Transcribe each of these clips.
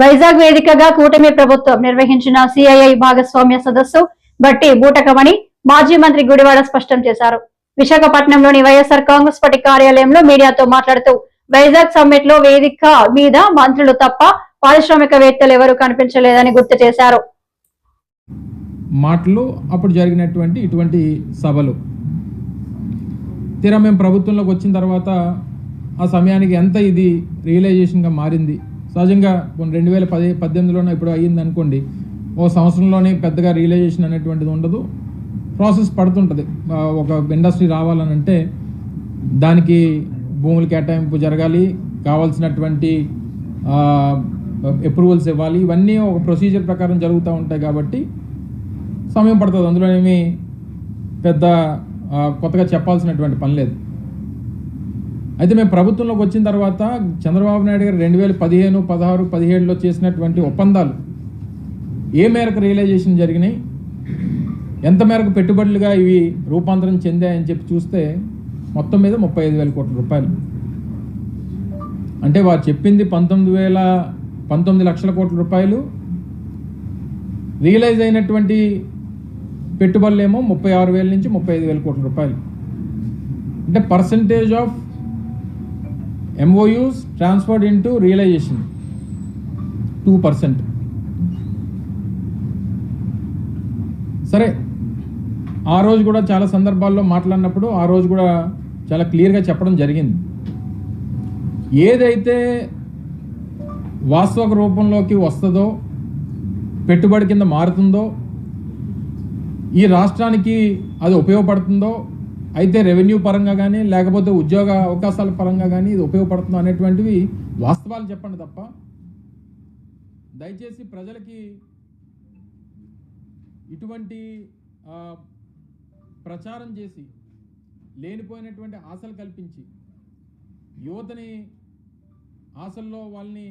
వైజాగ్ వేదికగా కూటమి ప్రభుత్వం నిర్వహించిన సిఐఐ భాగస్వామ్య సదస్సు బట్టి బూటకమని మాజీ మంత్రి గుడివాడ స్పష్టం చేశారు. విశాఖపట్నంలోని వైఎస్ఆర్ కాంగ్రెస్ పార్టీ కార్యాలయంలో మీడియాతో మాట్లాడుతూ వైజాగ్ సమ్మిట్లో వేదిక మీద మంత్రులు తప్ప పారిశ్రామికవేత్తలు ఎవరూ కనిపించలేదని గుర్తు చేశారు. మాటలు అప్పుడు జరిగినటువంటి ఇటువంటి సభలు. తీరా మేము ప్రభుత్వంలోకి వచ్చిన తర్వాత ఆ సమయానికి ఎంత ఇది రియలైజేషన్గా మారింది? సహజంగా రెండు వేల పది పద్దెనిమిదిలోనే ఇప్పుడు అయ్యింది అనుకోండి ఓ సంవత్సరంలోనే పెద్దగా రియలైజేషన్ అనేటువంటిది ఉండదు. ప్రాసెస్ పడుతుంటుంది. ఒక ఇండస్ట్రీ రావాలని అంటే దానికి భూములు కేటాయింపు జరగాలి కావాల్సినటువంటి అప్రూవల్స్ ఇవ్వాలి. ఇవన్నీ ఒక ప్రొసీజర్ ప్రకారం జరుగుతూ ఉంటాయి కాబట్టి సమయం పడుతుంది. అందులో ఏమి పెద్ద కొత్తగా చెప్పాల్సినటువంటి పని లేదు. అయితే మేము ప్రభుత్వంలోకి వచ్చిన తర్వాత చంద్రబాబు నాయుడు గారు రెండు వేల పదిహేను పదహారు పదిహేడులో చేసినటువంటి ఒప్పందాలు ఏ మేరకు రియలైజేషన్ జరిగినాయి? ఎంత మేరకు పెట్టుబడులుగా ఇవి రూపాంతరం చెందాయని చెప్పి చూస్తే మొత్తం మీద ముప్పై ఐదు వేల కోట్ల రూపాయలు. అంటే వారు చెప్పింది పంతొమ్మిది వేల పంతొమ్మిది లక్షల కోట్ల రూపాయలు. రియలైజ్ అయినటువంటి పెట్టుబడులేమో ముప్పై ఆరు వేల నుంచి ముప్పై ఐదు వేల కోట్ల రూపాయలు. అంటే percentage of MOUs transferred into realization two percent సరే ఆ రోజు కూడా చాలా సందర్భాల్లో మాట్లాడినప్పుడు ఆ రోజు కూడా చాలా క్లియర్గా చెప్పడం జరిగింది. ఏదైతే వాస్తవ రూపంలోకి వస్తుందో పెట్టుబడి కింద మారుతుందో ఈ రాష్ట్రానికి అది ఉపయోగపడుతుందో అయితే రెవెన్యూ పరంగా కానీ లేకపోతే ఉద్యోగ అవకాశాల పరంగా కానీ ఇది ఉపయోగపడుతుందో అనేటువంటివి వాస్తవాలు చెప్పండి తప్ప. దయచేసి ప్రజలకి ఇటువంటి ప్రచారం చేసి లేనిపోయినటువంటి ఆశలు కల్పించి యువతని ఆశల్లో వాళ్ళని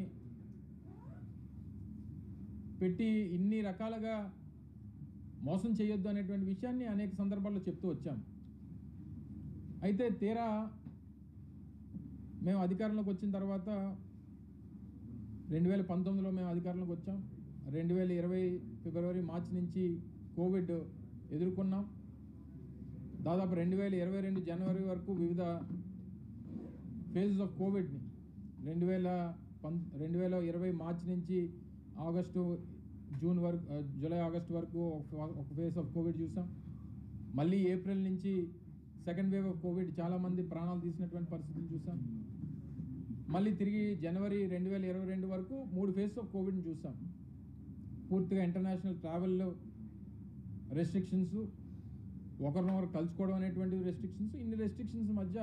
పెట్టి ఇన్ని రకాలుగా మోసం చేయొద్దు అనేటువంటి విషయాన్ని అనేక సందర్భాల్లో చెప్తూ వచ్చాం. అయితే తీరా మేము అధికారంలోకి వచ్చిన తర్వాత రెండు వేల పంతొమ్మిదిలో మేము అధికారంలోకి వచ్చాం. రెండు వేల ఇరవై ఫిబ్రవరి మార్చి నుంచి కోవిడ్ ఎదుర్కొన్నాం. దాదాపు రెండు వేల ఇరవై రెండు జనవరి వరకు వివిధ ఫేజెస్ ఆఫ్ కోవిడ్ని రెండు వేల పం రెండు వేల ఇరవై మార్చి నుంచి ఆగస్టు జూన్ వరకు జూలై ఆగస్టు వరకు ఒక ఒక ఫేజ్ ఆఫ్ కోవిడ్ చూసాం. మళ్ళీ ఏప్రిల్ నుంచి సెకండ్ వేవ్ ఆఫ్ కోవిడ్ చాలామంది ప్రాణాలు తీసినటువంటి పరిస్థితులు చూసాం. మళ్ళీ తిరిగి జనవరి రెండు వేల ఇరవై రెండు వరకు మూడు ఫేజ్ ఆఫ్ కోవిడ్ని చూసాం. పూర్తిగా ఇంటర్నేషనల్ ట్రావెల్లో రెస్ట్రిక్షన్స్ ఒకరినొకరు కలుసుకోవడం అనేటువంటి రెస్ట్రిక్షన్స్ ఇన్ని రెస్ట్రిక్షన్స్ మధ్య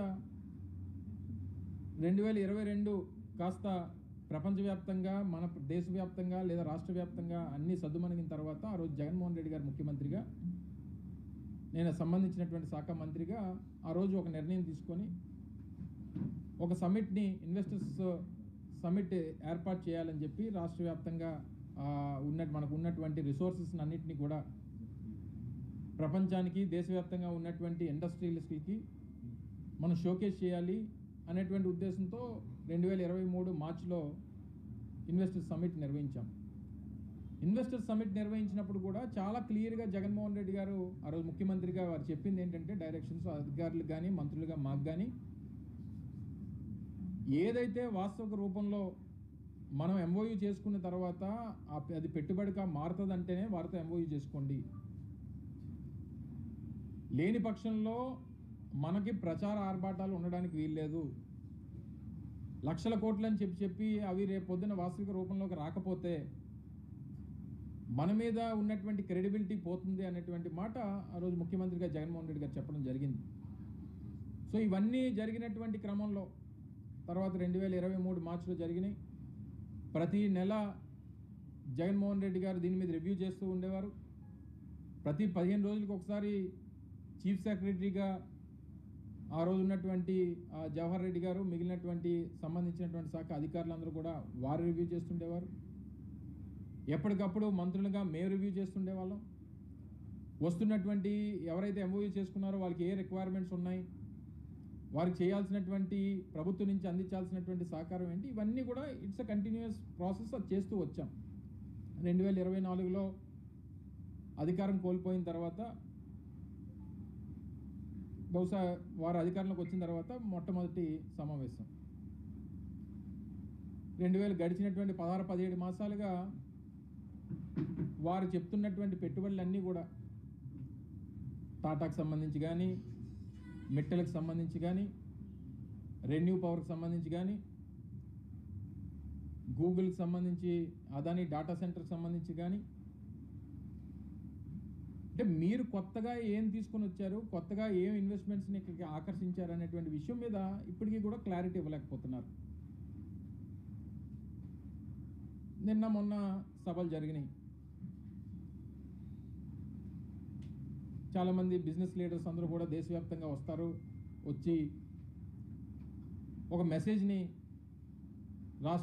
రెండు వేల ఇరవై రెండు కాస్త ప్రపంచవ్యాప్తంగా మన దేశవ్యాప్తంగా లేదా రాష్ట్ర వ్యాప్తంగా అన్ని సద్దుమణిగిన తర్వాత ఆ రోజు జగన్మోహన్ రెడ్డి గారు ముఖ్యమంత్రిగా నేను సంబంధించినటువంటి శాఖ మంత్రిగా ఆ రోజు ఒక నిర్ణయం తీసుకొని ఒక సమిట్ని ఇన్వెస్టర్స్ సమిట్ ఏర్పాటు చేయాలని చెప్పి రాష్ట్ర వ్యాప్తంగా ఉన్న మనకు ఉన్నటువంటి రిసోర్సెస్ అన్నింటినీ కూడా ప్రపంచానికి దేశవ్యాప్తంగా ఉన్నటువంటి ఇండస్ట్రియలిస్టులకి మనం షోకేస్ చేయాలి అనేటువంటి ఉద్దేశంతో రెండు వేల ఇరవై మూడు మార్చిలో ఇన్వెస్టర్స్ సమిట్ నిర్వహించాం. ఇన్వెస్టర్ సమిట్ నిర్వహించినప్పుడు కూడా చాలా క్లియర్గా జగన్మోహన్ రెడ్డి గారు ఆ రోజు ముఖ్యమంత్రిగా వారు చెప్పింది ఏంటంటే డైరెక్షన్స్ అధికారులకు కానీ మంత్రులుగా మాకు కానీ ఏదైతే వాస్తవిక రూపంలో మనం ఎంఓయూ చేసుకున్న తర్వాత ఆ- అది పెట్టుబడిగా మారుతుందంటేనే వారితో ఎంఓయూ చేసుకోండి. లేని పక్షంలో మనకి ప్రచార ఆర్భాటాలు ఉండడానికి వీల్లేదు. లక్షల కోట్లు అని చెప్పి చెప్పి అవి రేపు పొద్దున వాస్తవిక రూపంలోకి రాకపోతే మన మీద ఉన్నటువంటి క్రెడిబిలిటీ పోతుంది అనేటువంటి మాట ఆ రోజు ముఖ్యమంత్రిగా జగన్మోహన్ రెడ్డి గారు చెప్పడం జరిగింది. సో ఇవన్నీ జరిగినటువంటి క్రమంలో తర్వాత రెండు వేల ఇరవై మూడు మార్చిలో జరిగినాయి. ప్రతి నెల జగన్మోహన్ రెడ్డి గారు దీని మీద రివ్యూ చేస్తూ ఉండేవారు. ప్రతి పదిహేను రోజులకు ఒకసారి చీఫ్ సెక్రటరీగా ఆ రోజు ఉన్నటువంటి జవహర్ రెడ్డి గారు మిగిలినటువంటి సంబంధించినటువంటి శాఖ అధికారులందరూ కూడా వారు రివ్యూ చేస్తుండేవారు. ఎప్పటికప్పుడు మంత్రులుగా మేము రివ్యూ చేస్తుండే వాళ్ళం. వస్తున్నటువంటి ఎవరైతే ఎంఓయూ చేసుకున్నారో వాళ్ళకి ఏ రిక్వైర్మెంట్స్ ఉన్నాయి? వారికి చేయాల్సినటువంటి ప్రభుత్వం నుంచి అందించాల్సినటువంటి సహకారం ఏంటి? ఇవన్నీ కూడా ఇట్స్ అ కంటిన్యూస్ ప్రాసెస్ అది చేస్తూ వచ్చాం. రెండు వేల ఇరవై నాలుగులో అధికారం కోల్పోయిన తర్వాత బహుశా వారు అధికారంలోకి వచ్చిన తర్వాత మొట్టమొదటి సమావేశం. రెండు వేలు గడిచినటువంటి పదహారు పదిహేడు మాసాలుగా వారు చెప్తున్నటువంటి పెట్టుబడులన్నీ కూడా టాటాకు సంబంధించి కానీ మెట్టలకు సంబంధించి కానీ రెన్యూ పవర్కి సంబంధించి కానీ గూగుల్కి సంబంధించి అదాని డాటా సెంటర్కి సంబంధించి కానీ అంటే మీరు కొత్తగా ఏం తీసుకొని వచ్చారు కొత్తగా ఏం ఇన్వెస్ట్మెంట్స్ని ఇక్కడికి ఆకర్షించారు అనేటువంటి విషయం మీద ఇప్పటికీ కూడా క్లారిటీ ఇవ్వలేకపోతున్నారు. నిన్న మొన్న సభలు జరిగినాయి. చాలామంది బిజినెస్ లీడర్స్ అందరూ కూడా దేశవ్యాప్తంగా వస్తారు. వచ్చి ఒక మెసేజ్ని రాష్ట్ర